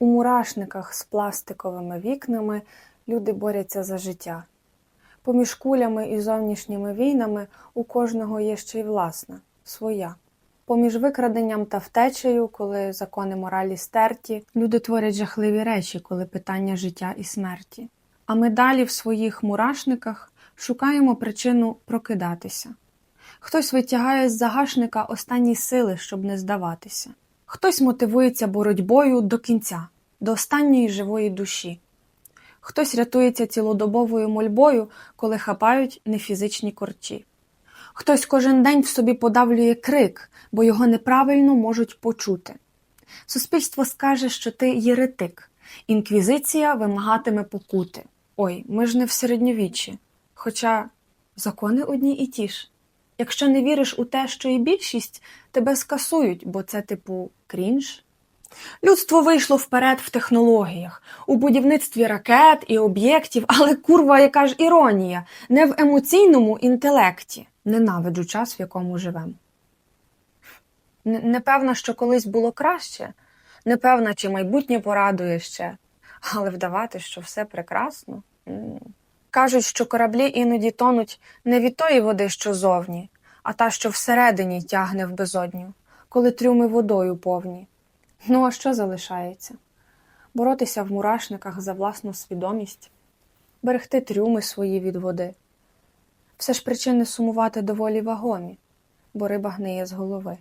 У мурашниках з пластиковими вікнами люди борються за життя. Поміж кулями і зовнішніми війнами у кожного є ще й власна, своя. Поміж викраденням та втечею, коли закони моралі стерті, люди творять жахливі речі, коли питання життя і смерті. А ми далі в своїх мурашниках шукаємо причину прокидатися. Хтось витягає з загашника останні сили, щоб не здаватися. Хтось мотивується боротьбою до кінця, до останньої живої душі. Хтось рятується цілодобовою мольбою, коли хапають нефізичні корчі. Хтось кожен день в собі подавлює крик, бо його неправильно можуть почути. Суспільство скаже, що ти єретик. Інквізиція вимагатиме покути. Ой, ми ж не в середньовіччі. Хоча закони одні і ті ж. Якщо не віриш у те, що і більшість, тебе скасують, бо це типу крінж. Людство вийшло вперед в технологіях, у будівництві ракет і об'єктів, але курва, яка ж іронія, не в емоційному інтелекті. Ненавиджу час, в якому живемо. Непевна, що колись було краще, непевна, чи майбутнє порадує ще, але вдавати, що все прекрасно. Кажуть, що кораблі іноді тонуть не від тої води, що зовні, а та, що всередині тягне в безодню, коли трюми водою повні. Ну а що залишається? Боротися в мурашниках за власну свідомість, берегти трюми свої від води. Все ж причини сумувати доволі вагомі, бо риба гниє з голови.